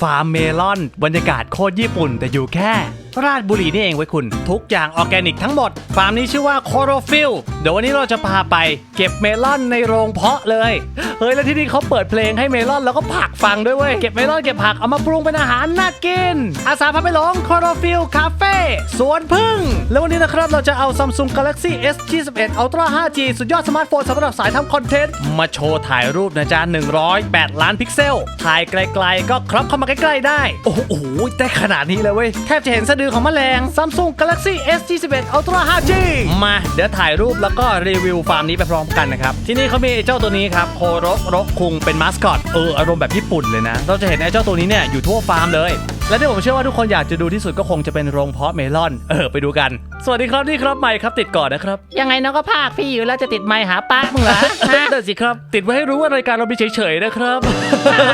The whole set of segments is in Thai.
ฟาร์มเมลอน บรรยากาศโคตรญี่ปุ่น แต่อยู่แค่ ราชบุรีนี่เองไว้ยคุณ ทุกอย่างออร์แกนิกทั้งหมด ฟาร์มนี้ชื่อว่าโคโรฟิลเดี๋ยววันนี้เราจะพาไป เก็บเมลอนในโรงเพาะเลย เฮ้ย แล้วที่นี่เขาเปิดเพลงให้เมลอนแล้วก็ผักฟังด้วยเว้ย เก็บเมลอนเก็บผักเอามาปรุงเป็นอาหารน่ากิน อาสาพาไปหลงโคโรฟิลคาเฟ่สวนพึ่ง แล้ววันนี้นะครับเราจะเอา Samsung Galaxy S 21 Ultra 5G สุดยอดสมาร์ทโฟนสำหรับสายทำคอนเทนต์มาโชว์ถ่ายรูปนะจ๊ะ108 ล้านพิกเซลถ่ายไกล ๆ ก็ครอบเข้ามาใกล้ๆได้โอ้โหได้ขนาดนี้เลยเว้ยแทบจะเห็นสะดือของแมลง Samsung Galaxy S 21 Ultra 5G มา เดี๋ยวถ่ายรูปแล้วก็รีวิวฟาร์มนี้ไปพร้อมกันนะครับ ที่นี่เขามีไอ้เจ้าตัวนี้ครับโคโรรกคุงเป็นมาสคอตเอออารมณ์แบบญี่ปุ่นเลยนะ เราจะเห็นไอ้เจ้าตัวนี้เนี่ยอยู่ทั่วฟาร์มเลย และที่ผมเชื่อว่าทุกคนอยากจะดูที่สุดก็คงจะเป็นโรงเพาะเมลอน เออ ไปดูกัน สวัสดีครับนี่ครับไมค์ครับติดก่อนนะครับ ยังไงน้องก็ภาคพี่อยู่แล้วจะติดไมค์หาป้ามึงเหรอฮะ นั่นสิครับ ติดไว้ให้รู้ว่ารายการเรามีเฉยๆนะครับ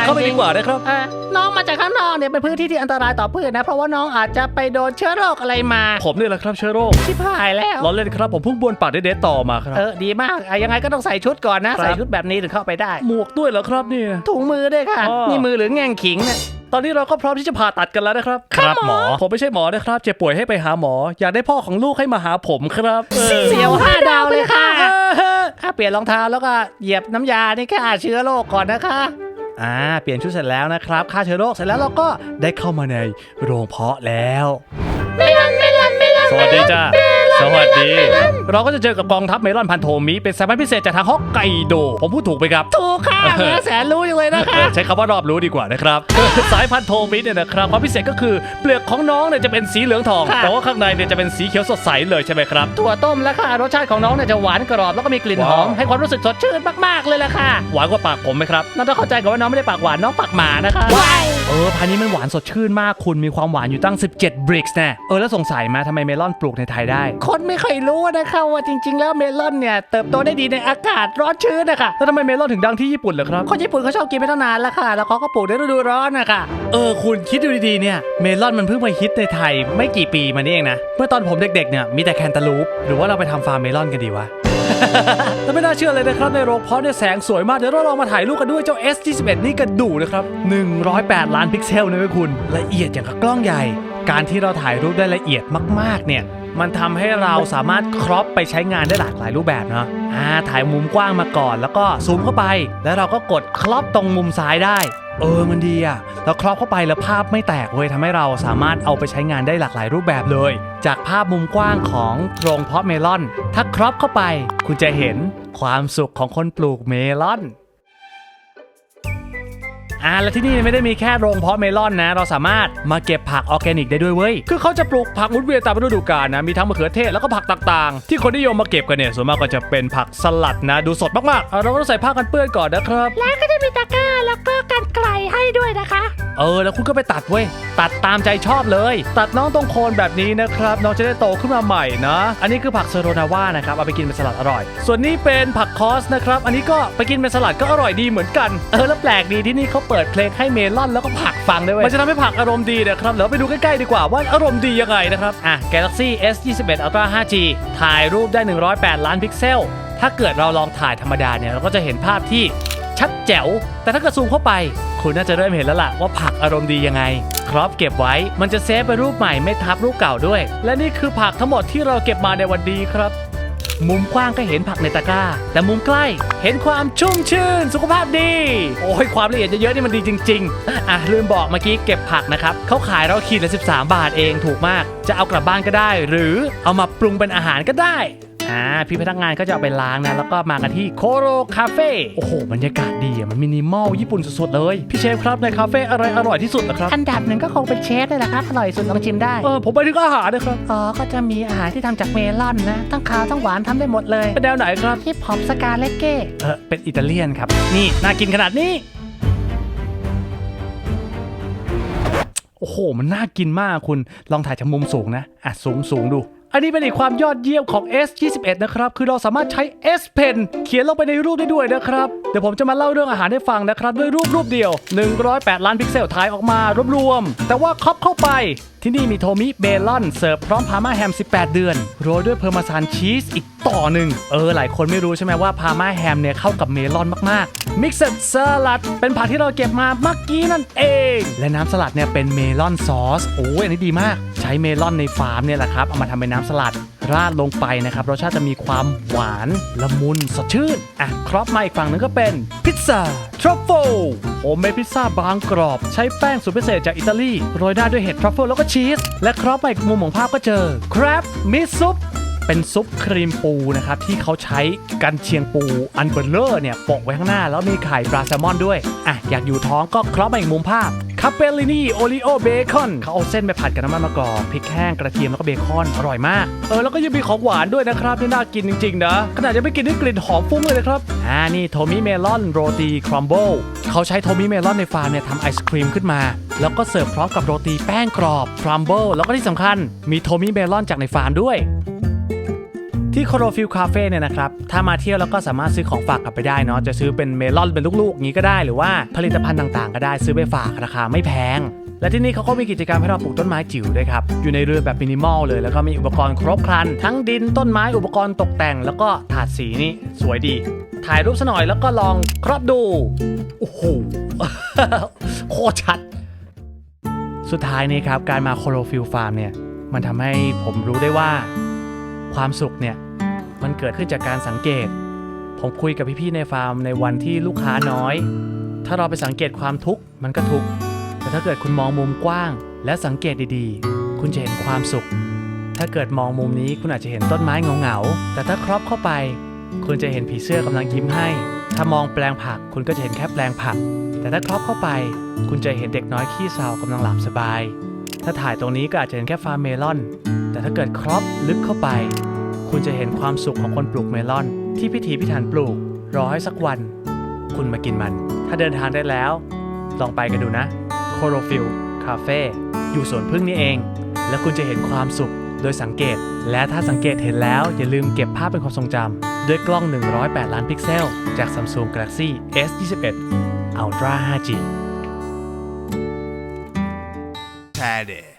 เข้าไปดีกว่านะครับ เออน้องมาจากข้างนอกเนี่ยเป็นพื้นที่ที่อันตรายต่อพืชนะ เพราะว่าน้องอาจจะไปโดนเชื้อโรคอะไรมาผมเนี่ยแหละครับเชื้อโรคชิบหายแล้ว ล้อเล่นครับผมเพิ่งบวนปากเด็ดๆต่อมาครับ เออดีมากอะยังไงก็ต้องใส่ชุดก่อนนะ ครับ ใส่ชุดแบบนี้ถึงเข้าไปได้ หมวกด้วยเหรอครับเนี่ย ถุงมือด้วยค่ะ อ๋อ นี่มือหรือแง่งขิงเนี่ย ตอนนี้เราก็พร้อมที่จะผ่าตัดกันแล้วนะครับครับหมอ ผมไม่ใช่หมอนะครับเจ็บป่วยให้ไปหาหมอ อยากได้พ่อของลูกให้มาหาผมครับออเสียวห้าดาวเลยค่ะเออค่าเปลี่ยนรองเท้าแล้วก็เหยียบน้ำยานี่ฆ่าเชื้อโรคก่อนนะคะอ่าเปลี่ยนชุดเสร็จแล้วนะครับฆ่าเชื้อโรคเสร็จแล้วเราก็ได้เข้ามาในโรงเพาะแล้ว ไม่รันไม่รันไม่รันสวัสดีจ้า สวัสดี เราก็จะเจอกับกองทัพเมลอนพันโทมิเป็นสายพันธุ์พิเศษจากทางฮอกไกโด ผมพูดถูกไหมครับ ถูกค่ะแม่แสนรู้อยู่เลยนะคะใช้คำว่ารอบรู้ดีกว่านะครับ สายพันธุ์โทมิเนี่ยนะครับความพิเศษก็คือเปลือกของน้องเนี่ยจะเป็นสีเหลืองทองค่ะแต่ว่าข้างในเนี่ยจะเป็นสีเขียวสดใสเลยใช่ไหมครับถั่วต้มแล้วค่ะรสชาติของน้องเนี่ยจะหวานกรอบแล้วก็มีกลิ่นหอมว้าวให้ความรู้สึกสดชื่นมากๆเลยล่ะค่ะ หวานกว่าปากผมไหมครับน้องต้องเข้าใจก่อนว่าน้องไม่ได้ปากหวานน้องปากหมานะคะเออพันธุ์นี้มันหวานสดชื่นมากคุณมีความหวานอยู่ตั้ง 17บริกส์แน่เออแล้วสงสัยไหมาทำไมเมลอนปลูกในไทยได้คนไม่เคยรู้นะคะว่าจริง ๆ แล้วเมลอนเนี่ยเติบโตได้ดีในอากาศร้อนชื้นนะคะแล้วทำไมเมลอนถึงดังที่ญี่ปุ่นเหรอครับคนญี่ปุ่นเขาชอบกินมาตั้งนานแล้วค่ะ แล้วเขาก็ปลูกในฤดูร้อนนะคะเออคุณคิดดูดีๆเนี่ยเมลอนมันเพิ่งมาฮิตในไทยไม่กี่ปีมานี่เองนะเมื่อตอนผมเด็กๆเนี่ยมีแต่แคนตาลูปหรือว่าเราไปทำฟาร์มเมลอนกันดีวะแล้วไม่น่าเชื่อเลยนะครับ ในโรงเพาะเนี่ยแสงสวยมาก เดี๋ยวเราลองมาถ่ายรูปกันด้วยเจ้า S21 นี่กระดูนะครับ 108 ล้านพิกเซลนะเว้ยคุณ ละเอียดอย่างกับกล้องใหญ่ การที่เราถ่ายรูปได้ละเอียดมากๆเนี่ย มันทำให้เราสามารถครอปไปใช้งานได้หลากหลายรูปแบบเนาะอ่าถ่ายมุมกว้างมาก่อน แล้วก็ซูมเข้าไป แล้วเราก็กดครอปตรงมุมซ้ายได้ เออมันดีอะแล้วครอปเข้าไปแล้วภาพไม่แตกเว้ยทำให้เราสามารถเอาไปใช้งานได้หลากหลายรูปแบบเลย จากภาพมุมกว้างของโรงเพาะเมลอน ถ้าครอปเข้าไป คุณจะเห็นความสุขของคนปลูกเมลอน อ่าและที่นี่ไม่ได้มีแค่โรงเพาะเมลอนนะ เราสามารถมาเก็บผักออร์แกนิกได้ด้วยเว้ย คือเขาจะปลูกผักหมุนเวียนตามฤดูกาลนะ มีทั้งมะเขือเทศแล้วก็ผักต่างๆ ที่คนนิยมมาเก็บกันเนี่ย ส่วนมากก็จะเป็นผักสลัดนะ ดูสดมากๆเอาเราก็ต้องใส่ผ้ากันเปื้อนก่อนนะครับ แล้วก็จะมีตะกร้าแล้วก็กันไกลให้ด้วยนะคะ เออ แล้วคุณก็ไปตัดเว้ย ตัดตามใจชอบเลย ตัดน้องตรงโคนแบบนี้นะครับ น้องจะได้โตขึ้นมาใหม่นะ อันนี้คือผักเซโรนาว่านะครับ เอาไปกินเป็นสลัดอร่อย ส่วนนี้เป็นผักคอสนะครับ อันนี้ก็ไปกินเป็นสลัดก็อร่อยดีเหมือนกัน เออ แล้วแปลกดีที่นี่เขาเปิดเพลงให้เมลอนแล้วก็ผักฟังด้วยเว้ยมันจะทำให้ผักอารมณ์ดีนะครับเดี๋ยวไปดูใกล้ๆดีกว่าว่าอารมณ์ดียังไงนะครับอะ Galaxy S 21 Ultra 5G ถ่ายรูปได้ 108 ล้านพิกเซล ถ้าเกิดเราลองถ่ายธรรมดาเนี่ยเราก็จะเห็นภาพที่ชัดแจ๋ว แต่ถ้าเกิดซูมเข้าไป คุณน่าจะเริ่มเห็นแล้วล่ะว่าผักอารมณ์ดียังไง ครอบเก็บไว้ มันจะเซฟไปรูปใหม่ไม่ทับรูปเก่าด้วย และนี่คือผักทั้งหมดที่เราเก็บมาในวันดีครับ มุมกว้างก็เห็นผักในตะกร้า แต่มุมใกล้เห็นความชุ่มชื่น สุขภาพดี โอ้ยความละเอียดเยอะๆนี่มันดีจริง ๆ อะลืมบอกเมื่อกี้เก็บผักนะครับเขาขายเราขีดละ13 บาทเองถูกมาก จะเอากลับบ้านก็ได้ หรือเอามาปรุงเป็นอาหารก็ได้ อ่าพี่พนักงานก็จะเอาไปล้างนะ แล้วก็มากันที่โคโรคาเฟ่โอ้โหบรรยากาศดีอะมันมินิมอลญี่ปุ่นสุดๆเลย พี่เชฟครับในคาเฟ่อะไรอร่อยที่สุดนะครับอันดับหนึ่งก็คงเป็นเชฟเลยแหละครับ อร่อยสุดลองชิมได้ เออผมไปถึงอาหารนะครับอ๋อก็จะมีอาหารที่ทำจากเมลอนนะ ทั้งขาวทั้งหวานทำได้หมดเลยเป็นแนวไหนครับฮิปฮอปสกาเลเก้เออเป็นอิตาเลียนครับนี่น่ากินขนาดนี้โอ้โห มันน่ากินมากคุณ ลองถ่ายจากมุมสูงนะ อะ สูงสูงดู อันนี้เป็นอีกความยอดเยี่ยมของ S21 นะครับ คือเราสามารถใช้ S Pen เขียนลงไปในรูปได้ด้วยนะครับ เดี๋ยวผมจะมาเล่าเรื่องอาหารให้ฟังนะครับ ด้วยรูปรูปเดียว 108 ล้านพิกเซลถ่ายออกมารวมๆแต่ว่าครอบเข้าไป ที่นี่มีโทมิเบลอนเสิร์ฟพร้อมพาม่าแฮม 18 เดือน โรยด้วยเพอร์มาซานชีสอีกต่อหนึ่ง เออ หลายคนไม่รู้ใช่ไหมว่าพาม่าแฮมเนี่ยเข้ากับเมลอนมากๆ มิกซ์สลัด เป็นผักที่เราเก็บมาเมื่อกี้นั่นเอง และน้ำสลัดเนี่ยเป็นเมลอนซอส โอ้ยอันนี้ดีมาก ใช้เมลอนในฟาร์มเนี่ยแหละครับ เอามาทำเป็นน้ำสลัด ราดลงไปนะครับ รสชาติจะมีความหวาน ละมุน สดชื่น อะ ครอบมาอีกฝั่งหนึงก็เป็นพิซซ่า รัฟเฟิลโฮมเมดพิซซ่าบางกรอบ ใช้แป้งสูตรพิเศษจากอิตาลีโรยหน้าด้วยเห็ดทรัฟเฟิลแล้วก็ชีส และครอบไปอีกมุมของภาพก็เจอครับมิซุปเป็นซุปครีมปูนะครับที่เขาใช้กันเชียงปูอันเบลเลอร์เนี่ยโปะไว้ข้างหน้า แล้วมีไข่ปลาแซลมอนด้วยอะอยากอยู่ท้องก็ครอบไปอีกมุมภาพ คาเปลลินีโอริโอเบคอนเขาเอาเส้นไปผัดกับน้ำมันมะกอกพริกแห้งกระเทียมแล้วก็เบคอนอร่อยมากเออแล้วก็ยังมีของหวานด้วยนะครับที่น่ากินจริงๆนะขนาดยังไม่กินได้กลิ่นหอมฟุ้งเลยนะครับอ่านี่โทมิเมลอนโรตีครัมเบิลเขาใช้โทมิเมลอนในฟาร์มเนี่ยทำไอศครีมขึ้นมา แล้วก็เสิร์ฟพร้อมกับโรตีแป้งกรอบครัมเบิลแล้วก็ที่สำคัญมีโทมิเมลอนจากในฟาร์มด้วย ที่โคโรฟิลคาเฟ่เนี่ยนะครับ ถ้ามาเที่ยวแล้วก็สามารถซื้อของฝากกลับไปได้เนาะ จะซื้อเป็นเมลอนเป็นลูกๆอย่างนี้ก็ได้ หรือว่าผลิตภัณฑ์ต่างๆ ก็ได้ซื้อไปฝากราคาไม่แพง และที่นี่เขาก็มีกิจกรรมให้เราปลูกต้นไม้จิ๋วด้วยครับ อยู่ในเรือแบบมินิมอลเลย แล้วก็มีอุปกรณ์ครบครัน ทั้งดินต้นไม้อุปกรณ์ตกแต่ง แล้วก็ถาดสีนี่สวยดี ถ่ายรูปซะหน่อยแล้วก็ลองครอบดู โอ้โห โคตรชัด สุดท้ายนี้ครับการมาโคโรฟิลฟาร์มเนี่ย มันทำให้ผมรู้ได้ว่าความสุขเนี่ย มันเกิดขึ้นจากการสังเกต ผมคุยกับพี่ๆในฟาร์มในวันที่ลูกค้าน้อย ถ้าเราไปสังเกตความทุกข์มันก็ทุกข์ แต่ถ้าเกิดคุณมองมุมกว้าง และสังเกตดีๆ คุณจะเห็นความสุข ถ้าเกิดมองมุมนี้คุณอาจจะเห็นต้นไม้เงาๆ แต่ถ้าครอบเข้าไป คุณจะเห็นผีเสื้อกำลังยิ้มให้ ถ้ามองแปลงผักคุณก็จะเห็นแค่แปลงผัก แต่ถ้าครอบเข้าไป คุณจะเห็นเด็กน้อยขี้เศร้ากำลังหลับสบาย ถ้าถ่ายตรงนี้ก็อาจจะเห็นแค่ฟาร์มเมลอน แต่ถ้าเกิดครอบลึกเข้าไป คุณจะเห็นความสุขของคนปลูกเมลอน ที่พิถีพิถันปลูก รอให้สักวัน คุณมากินมัน ถ้าเดินทางได้แล้ว ลองไปกันดูนะโคโรฟิลคาเฟ่อยู่สวนพึ่งนี่เอง และคุณจะเห็นความสุขโดยสังเกต และถ้าสังเกตเห็นแล้ว อย่าลืมเก็บภาพเป็นความทรงจำด้วยกล้อง 108 ล้านพิกเซล จาก Samsung Galaxy S21 Ultra 5G Had it.